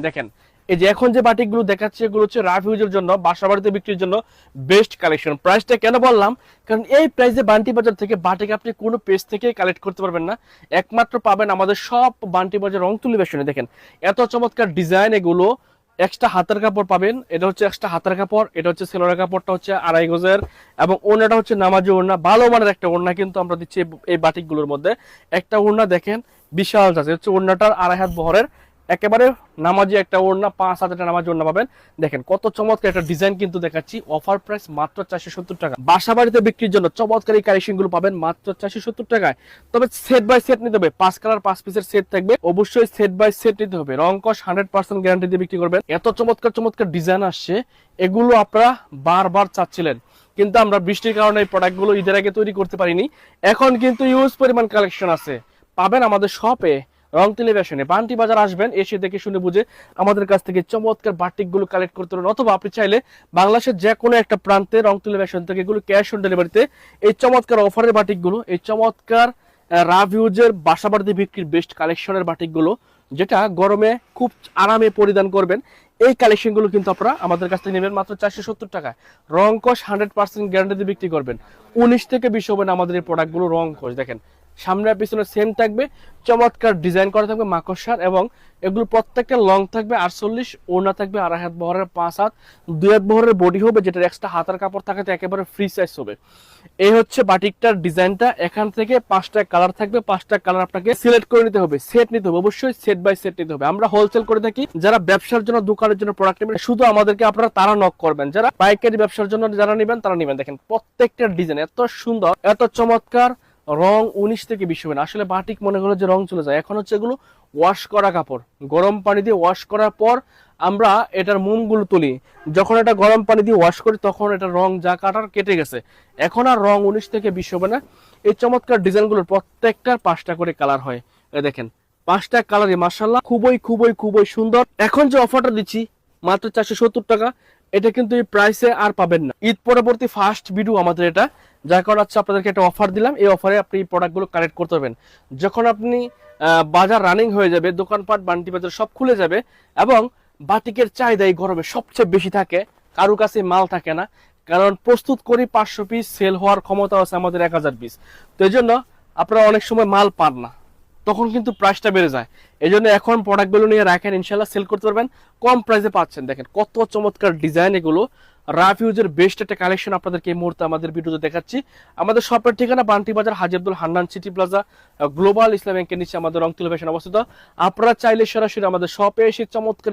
দেখেন, এই যে এখন যে বাটিকগুলো দেখাচ্ছে, এগুলো হচ্ছে রাফ ইউজের জন্য বাসা বাড়িতে বিক্রির জন্য বেস্ট কালেকশন প্রাইসটা কেন বললাম? কারণ এই প্রাইসে বান্টি বাজার থেকে বাটিক আপনি কোনো পেজ থেকে কালেক্ট করতে পারবেন না। একমাত্র পাবেন আমাদের সব বান্টি বাজার রং তুলি বেশনে দেখেন, এত চমৎকার ডিজাইন এগুলো। এক্সট্রা হাতের কাপড় পাবেন, এটা হচ্ছে এক্সট্রা হাতের কাপড়, এটা হচ্ছে সেলোয়ার কাপড়টা হচ্ছে আড়াই গজের, এবং ওড়নাটা হচ্ছে নামাজি ওড়না, ভালো মানের একটা ওড়না কিন্তু আমরা দিচ্ছি এই- এই বাটিকগুলোর মধ্যে। একটা ওড়না দেখেন, বিশাল আছে হচ্ছে ওড়নাটার আড়াই হাত বহরের একেবারে নামাজি একটা ওড়না, পাঁচ হাজার নামাজি ওড়না পাবেন। দেখেন, কত চমৎকার একটা ডিজাইন কিন্তু দেখাচ্ছি। অফার প্রাইস মাত্র চারশো সত্তর টাকা। বাসা বাড়িতে বিক্রির জন্য চমৎকার এই কালেকশনগুলো পাবেন মাত্র চারশো সত্তর টাকায়। তবে সেট বাই সেট নিতে হবে। পাঁচ কালার পাঁচ পিসের সেট থাকবে। অবশ্যই সেট বাই সেট নিতে হবে। রং কস হান্ড্রেড পার্সেন্ট গ্যারান্টি দিয়ে বিক্রি করবেন। এত চমৎকার চমৎকার ডিজাইন আসছে। এগুলো আপনারা বারবার চাচ্ছিলেন। কিন্তু আমরা বৃষ্টির কারণে এই প্রোডাক্টগুলো ঈদের আগে তৈরি করতে পারিনি। এখন কিন্তু ইউজ পরিমাণ কালেকশন আছে। পাবেন আমাদের শপে রং টেলিভিশনে। বান্টি বাজার আসবেন, এসে দেখে শুনে বুঝে আমাদের কাছ থেকে চমৎকার বাটিকগুলো কালেক্ট করতে পারেন অথবা আপনি চাইলে বাংলাদেশের যে কোনো একটা প্রান্তে রং টেলিভিশন থেকে এগুলো ক্যাশ অন ডেলিভারিতে এই চমৎকার অফারের বাটিকগুলো এই চমৎকার রাভ ইউজের বাসা বাড়িতে বিক্রির বেস্ট কালেকশনের বাটিকগুলো যেটা গরমে খুব আরামে পরিধান করবেন, এই কালেকশনগুলো কিন্তু আপনারা আমাদের কাছ থেকে নেবেন মাত্র চারশো সত্তর টাকায়। রং কস হান্ড্রেড পার্সেন্ট গ্যারান্টি বিক্রি করবেন। উনিশ থেকে বিশ হবে না আমাদের এই প্রোডাক্টগুলো রং কস। দেখেন সামনে আর পিছনে সেম থাকবে। চমৎকার ডিজাইন করা থাকবে মাকড়সার এবং এগুলো প্রত্যেকটা লং থাকবে আটচল্লিশ, ওড়না থাকবে আড়াই হাত বহরের পাঁচ হাত। দুই হাত বহরের বডি হবে যেটা এক্সট্রা হাতার কাপড় থাকাতে একেবারে ফ্রি সাইজ হবে। এই হচ্ছে বাটিকটার ডিজাইনটা এখান থেকে পাঁচটা কালার থাকবে। পাঁচটা কালার আপনাকে সিলেক্ট করে নিতে হবে। সেট নিতে হবে। অবশ্যই সেট বাই সেট নিতে হবে। আমরা হোলসেল করে থাকি। যারা ব্যবসার জন্য, দোকানের জন্য প্রোডাক্ট নেবেন, শুধু আমাদেরকে আপনারা তারা নক করবেন। যারা পাইকারি ব্যবসার জন্য যারা নেবেন, তারা নেবেন। দেখেন, প্রত্যেকটা ডিজাইন এত সুন্দর, এত চমৎকার। রং উনিশ থেকে বিশ হবে না। আসলে বাটিক মনে করো যে রং চলে যায়। এখন হচ্ছে এগুলো ওয়াশ করা কাপড়। গরম পানি দিয়ে ওয়াশ করার পর আমরা এটার মোমগুলো তুলি। যখন এটা গরম পানি দিয়ে ওয়াশ করি, তখন এটা রং যা কাটার কেটে গেছে। এখন আর রং উনিশ থেকে বিশ হবে না। এই চমৎকার ডিজাইনগুলোর প্রত্যেকটার পাঁচটা করে কালার হয়। দেখেন, পাঁচটা কালারই মার্শাল্লাহ খুবই খুবই খুবই সুন্দর। এখন যে অফারটা দিচ্ছি, মাত্র চারশো সত্তর টাকা। এটা কিন্তু এই প্রাইসে আর পাবেন না। ঈদ পরবর্তী ফার্স্ট ভিডিও আমাদের এটা। যার কারণে হচ্ছে আপনাদেরকে একটা অফার দিলাম। এই অফারে আপনি এই প্রোডাক্টগুলো কালেক্ট করতে পারবেন। যখন আপনি বাজার রানিং হয়ে যাবে, দোকানপাট, বান্টি বাজার সব খুলে যাবে এবং বাটিকের চাহিদা এই গরমে সবচেয়ে বেশি থাকে, কারও কাছে মাল থাকে না, কারণ প্রস্তুত করি পাঁচশো পিস সেল হওয়ার ক্ষমতা আছে আমাদের এক হাজার পিস তো এই জন্য আপনারা অনেক সময় মাল পান না। তখন কিন্তু প্রাইসটা বেড়ে যায়। এই জন্য এখন প্রোডাক্টগুলো নিয়ে রাখেন ইনশাল্লাহ সেল করতে পারবেন। কম প্রাইসে পাচ্ছেন। দেখেন কত চমৎকার ডিজাইন এগুলো। রাফ ইউজের বেস্ট একটা কালেকশন আপনাদেরকে এই মুহূর্তে আমাদের ভিডিওতে দেখাচ্ছি। আমাদের শপের ঠিকানা Banti Bazar Haji Abdul Hannan City Plaza Global Islam ব্যাংকের নিচে আমাদের রংতুল ফ্যাশন অবস্থিত। আপনারা চাইলে সরাসরি আমাদের শপে এসে চমৎকার